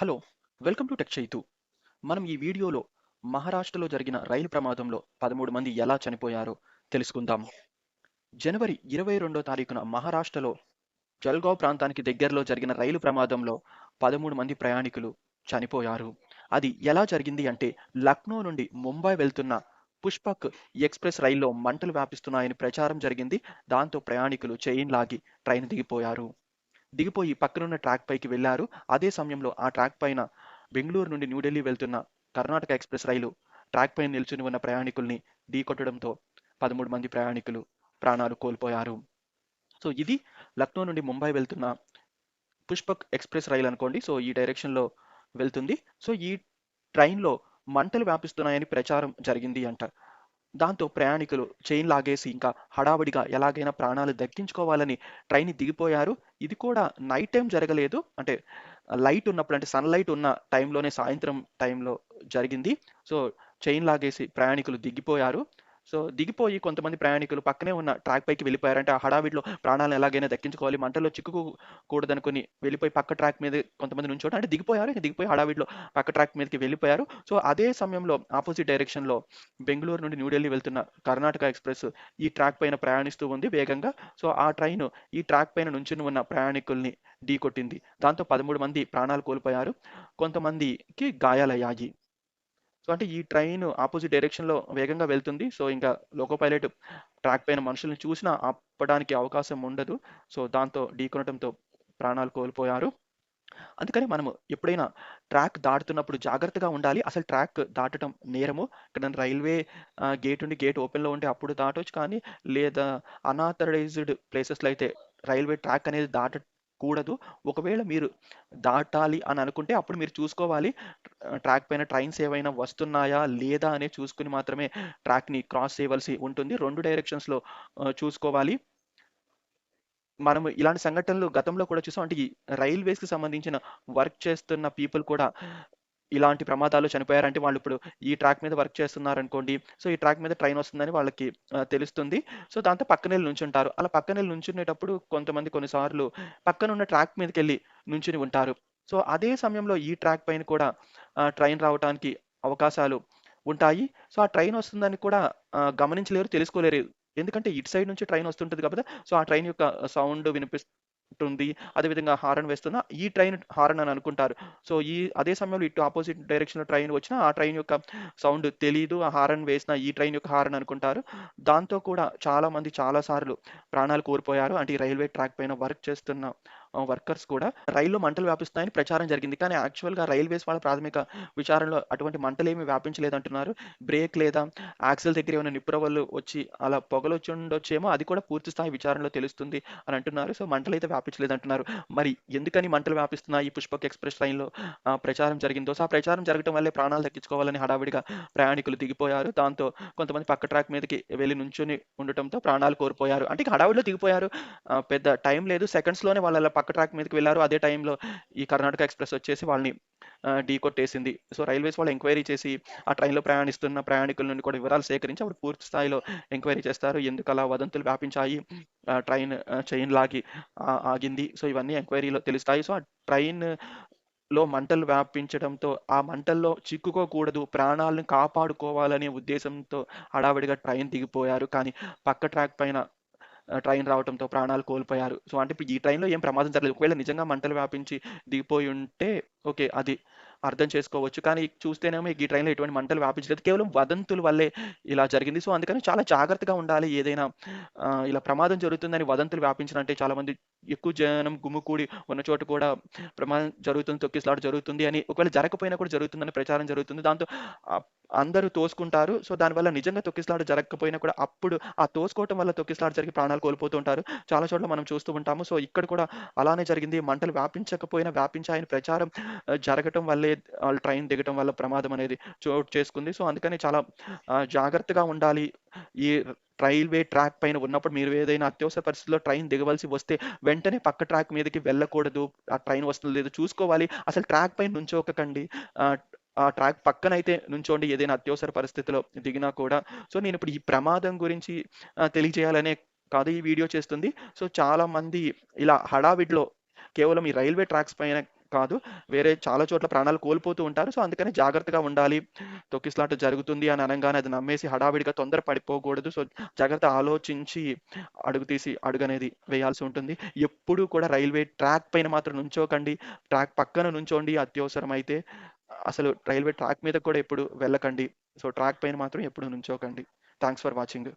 Hello welcome to tech Chaitu. మనం ఈ వీడియోలో మహారాష్ట్రలో జరిగిన రైలు ప్రమాదంలో పదమూడు మంది ఎలా చనిపోయారో తెలుసుకుందాం జనవరి ఇరవై రెండో తారీఖున మహారాష్ట్రలో జల్గావ్ ప్రాంతానికి దగ్గరలో జరిగిన రైలు ప్రమాదంలో పదమూడు మంది ప్రయాణికులు చనిపోయారు. అది ఎలా జరిగింది అంటే లక్నో నుండి ముంబై వెళ్తున్న పుష్పక్ ఎక్స్ప్రెస్ రైల్లో మంటలు వ్యాపిస్తున్నాయని ప్రచారం జరిగింది. దాంతో ప్రయాణికులు చైన్ లాగి ట్రైన్ దిగిపోయారు. దిగిపోయి పక్కనున్న ట్రాక్ పైకి వెళ్ళారు అదే సమయంలో ఆ ట్రాక్ పైన బెంగళూరు నుండి న్యూఢిల్లీ వెళ్తున్న కర్ణాటక ఎక్స్ప్రెస్ రైలు ట్రాక్ పైన నిల్చుని ఉన్న ప్రయాణికుల్ని ఢీకొట్టడంతో పదమూడు మంది ప్రయాణికులు ప్రాణాలు కోల్పోయారు. సో ఇది లక్నో నుండి ముంబై వెళ్తున్న పుష్పక్ ఎక్స్ప్రెస్ రైలు అనుకోండి. సో ఈ డైరెక్షన్లో వెళ్తుంది. సో ఈ ట్రైన్లో మంటలు వ్యాపిస్తున్నాయని ప్రచారం జరిగింది అంట. దాంతో ప్రయాణికులు చైన్ లాగేసి ఇంకా హడావిడిగా ఎలాగైనా ప్రాణాలు దక్కించుకోవాలని ట్రైన్ దిగిపోయారు. ఇది కూడా నైట్ టైం జరగలేదు. అంటే లైట్ ఉన్నప్పుడు అంటే సన్లైట్ ఉన్న టైంలోనే సాయంత్రం టైంలో జరిగింది. సో చైన్ లాగేసి ప్రయాణికులు దిగిపోయారు. సో దిగిపోయి కొంతమంది ప్రయాణికులు పక్కనే ఉన్న ట్రాక్ పైకి వెళ్ళిపోయారంటే ఆ హడావిడిలో ప్రాణాలను ఎలాగైనా దక్కించుకోవాలి మంటల్లో చిక్కుకోకూడదనుకుని వెళ్ళిపోయి పక్క ట్రాక్ మీద కొంతమంది నుంచోట అంటే దిగిపోయారు ఇంకా దిగిపోయి హడావిడిలో పక్క ట్రాక్ మీదకి వెళ్ళిపోయారు. సో అదే సమయంలో ఆపోజిట్ డైరెక్షన్లో బెంగళూరు నుండి న్యూఢిల్లీ వెళ్తున్న కర్ణాటక ఎక్స్ప్రెస్ ఈ ట్రాక్ పైన ప్రయాణిస్తూ ఉంది వేగంగా. సో ఆ ట్రైన్ ఈ ట్రాక్ పైన నుంచుని ఉన్న ప్రయాణికుల్ని ఢీకొట్టింది. దాంతో పదమూడు మంది ప్రాణాలు కోల్పోయారు. కొంతమందికి గాయాలయ్యాయి. సో అంటే ఈ ట్రైన్ ఆపోజిట్ డైరెక్షన్లో వేగంగా వెళ్తుంది. సో ఇంకా లోకో పైలట్ ట్రాక్ పైన మనుషుల్ని చూసినా ఆపడానికి అవకాశం ఉండదు. సో దాంతో ఢీకొనడంతో ప్రాణాలు కోల్పోయారు. అందుకని మనము ఎప్పుడైనా ట్రాక్ దాటుతున్నప్పుడు జాగ్రత్తగా ఉండాలి. అసలు ట్రాక్ దాటడం నేరము. ఇక్కడ రైల్వే గేట్ ఉండి గేట్ ఓపెన్లో ఉంటే అప్పుడు దాటవచ్చు కానీ లేదా అనాథరైజ్డ్ ప్లేసెస్లో అయితే రైల్వే ట్రాక్ అనేది దాట కూడదు. ఒకవేళ మీరు దాటాలి అని అనుకుంటే అప్పుడు మీరు చూసుకోవాలి. ట్రాక్ పైన ట్రైన్స్ ఏవైనా వస్తున్నాయా? లేదా అనే చూసుకుని మాత్రమే ట్రాక్ని క్రాస్ చేయవలసి ఉంటుంది. రెండు డైరెక్షన్స్లో చూసుకోవాలి. మనం ఇలాంటి సంఘటనలు గతంలో కూడా చూసాం. అంటే ఈ రైల్వేస్కి సంబంధించిన వర్క్ చేస్తున్న పీపుల్ కూడా ఇలాంటి ప్రమాదాలు చనిపోయారంటే వాళ్ళు ఇప్పుడు ఈ ట్రాక్ మీద వర్క్ చేస్తున్నారు అనుకోండి సో ఈ ట్రాక్ మీద ట్రైన్ వస్తుందని వాళ్ళకి తెలుస్తుంది. సో దాంతో పక్కనే నుంచుంటారు. అలా పక్కనే నుంచునేటప్పుడు కొంతమంది కొన్నిసార్లు పక్కన ఉన్న ట్రాక్ మీదకి వెళ్ళి నుంచుని ఉంటారు. సో అదే సమయంలో ఈ ట్రాక్ పైన కూడా ట్రైన్ రావడానికి అవకాశాలు ఉంటాయి. సో ఆ ట్రైన్ వస్తుందని కూడా గమనించలేరు తెలుసుకోలేరు. ఎందుకంటే ఇటు సైడ్ నుంచి ట్రైన్ వస్తుంటుంది కాబట్టి సో ఆ ట్రైన్ యొక్క సౌండ్ వినిపిస్తుంది అదేవిధంగా హారన్ వేస్తున్న ఈ ట్రైన్ హారన్ అని అనుకుంటారు. సో ఈ అదే సమయంలో ఇటు ఆపోజిట్ డైరెక్షన్లో ట్రైన్ వచ్చిన ఆ ట్రైన్ యొక్క సౌండ్ తెలియదు ఆ హారన్ వేసిన ఈ ట్రైన్ యొక్క హారన్ అనుకుంటారు. దాంతో కూడా చాలామంది చాలాసార్లు చాలా సార్లు ప్రాణాలు కోల్పోయారు. అంటే ఈ రైల్వే ట్రాక్ పైన వర్క్ చేస్తున్న వర్కర్స్ కూడా రైల్లో మంటలు వ్యాపిస్తాయని ప్రచారం జరిగింది. కానీ యాక్చువల్గా రైల్వేస్ వాళ్ళ ప్రాథమిక విచారణలో అటువంటి మంటలు ఏమి వ్యాపించలేదంటున్నారు. బ్రేక్ లేదా యాక్సిల్ దగ్గర ఏమైనా నిప్పురవలు వచ్చి అలా పొగలు వచ్చి ఉండొచ్చేమో అది కూడా పూర్తి స్థాయి విచారణలో తెలుస్తుంది అని అంటున్నారు. సో మంటలు అయితే వ్యాపించలేదంటున్నారు. మరి ఎందుకని మంటలు వ్యాపిస్తున్నాయి ఈ పుష్పక్ ఎక్స్ప్రెస్ ట్రైన్లో ప్రచారం జరిగిందో? సో ఆ ప్రచారం జరగడం వల్లే ప్రాణాలు దక్కించుకోవాలని హడావిడిగా ప్రయాణికులు దిగిపోయారు. దాంతో కొంతమంది పక్క ట్రాక్ మీదకి వెళ్ళి నుంచుని ఉండటంతో ప్రాణాలు కోల్పోయారు. అంటే హడావిడిలో దిగిపోయారు. పెద్ద టైం లేదు. సెకండ్స్లోనే వాళ్ళ పక్క ట్రాక్ మీదకి వెళ్ళారు అదే టైంలో ఈ కర్ణాటక ఎక్స్ప్రెస్ వచ్చేసి వాళ్ళని ఢీ కొట్టేసింది. సో రైల్వేస్ వాళ్ళు ఎంక్వైరీ చేసి ఆ ట్రైన్లో ప్రయాణిస్తున్న ప్రయాణికుల నుండి కూడా వివరాలు సేకరించి అప్పుడు పూర్తి స్థాయిలో ఎంక్వైరీ చేస్తారు. ఎందుకు అలా వదంతులు వ్యాపించాయి? ట్రైన్ చైన్ లాగి ఆగింది. సో ఇవన్నీ ఎంక్వైరీలో తెలుస్తాయి. సో ఆ ట్రైన్లో మంటలు వ్యాపించడంతో ఆ మంటల్లో చిక్కుకోకూడదు ప్రాణాలను కాపాడుకోవాలనే ఉద్దేశంతో హడావిడిగా ట్రైన్ దిగిపోయారు. కానీ పక్క ట్రాక్ పైన ట్రైన్ రావడంతో ప్రాణాలు కోల్పోయారు. సో అంటే ఇప్పుడు ఈ ట్రైన్లో ఏం ప్రమాదం జరగలేదు. ఒకవేళ నిజంగా మంటలు వ్యాపించి దిగిపోయి ఉంటే ఓకే అది అర్థం చేసుకోవచ్చు. కానీ చూస్తేనేమో ఈ ట్రైన్లో ఎటువంటి మంటలు వ్యాపించలేదు. కేవలం వదంతుల వల్లే ఇలా జరిగింది. సో అందుకని చాలా జాగ్రత్తగా ఉండాలి. ఏదైనా ఇలా ప్రమాదం జరుగుతుందని వదంతులు వ్యాపించినంటే చాలా మంది ఎక్కువ జనం గుమ్ముకూడి ఉన్న చోట కూడా ప్రమాదం జరుగుతుంది తొక్కిసలాట జరుగుతుంది అని ఒకవేళ జరగకపోయినా కూడా జరుగుతుందని ప్రచారం జరుగుతుంది. దాంతో అందరూ తోసుకుంటారు. సో దానివల్ల నిజంగా తొక్కిసలాట జరగకపోయినా కూడా అప్పుడు ఆ తోసుకోవటం వల్ల తొక్కిసలాట జరిగి ప్రాణాలు కోల్పోతూ ఉంటారు. చాలా చోట్ల మనం చూస్తూ ఉంటాము. సో ఇక్కడ కూడా అలానే జరిగింది. మంటలు వ్యాపించకపోయినా వ్యాపించాయని ప్రచారం జరగటం వల్లే వాళ్ళు ట్రైన్ దిగటం వల్ల ప్రమాదం అనేది చోటు చేసుకుంది. సో అందుకని చాలా జాగ్రత్తగా ఉండాలి. ఈ రైల్వే ట్రాక్ పైన ఉన్నప్పుడు మీరు ఏదైనా అత్యవసర పరిస్థితుల్లో ట్రైన్ దిగవలసి వస్తే వెంటనే పక్క ట్రాక్ మీదకి వెళ్ళకూడదు. ఆ ట్రైన్ వస్తుంది లేదు చూసుకోవాలి. అసలు ట్రాక్ పైన నుంచోకండి. ఆ ట్రాక్ పక్కన అయితే నుంచోండి ఏదైనా అత్యవసర పరిస్థితిలో దిగినా కూడా. సో నేను ఇప్పుడు ఈ ప్రమాదం గురించి తెలియజేయాలనే కాదు ఈ వీడియో చేస్తుంది. సో చాలా మంది ఇలా హడావిడిలో కేవలం ఈ రైల్వే ట్రాక్స్ పైన కాదు. వేరే చాలా చోట్ల ప్రాణాలు కోల్పోతూ ఉంటారు. సో అందుకని జాగ్రత్తగా ఉండాలి. తొక్కిసలాట జరుగుతుంది అని అనగానే అది నమ్మేసి హడావిడిగా తొందర పడిపోకూడదు. సో జాగ్రత్త ఆలోచించి అడుగు తీసి అడుగు అనేది వేయాల్సి ఉంటుంది. ఎప్పుడూ కూడా రైల్వే ట్రాక్ పైన మాత్రం నుంచోకండి. ట్రాక్ పక్కన నుంచోండి అత్యవసరమైతే. అసలు రైల్వే ట్రాక్ మీద కూడా ఎప్పుడు వెళ్ళకండి. సో ట్రాక్ పైన మాత్రం ఎప్పుడు నుంచోకండి. Thanks for watching.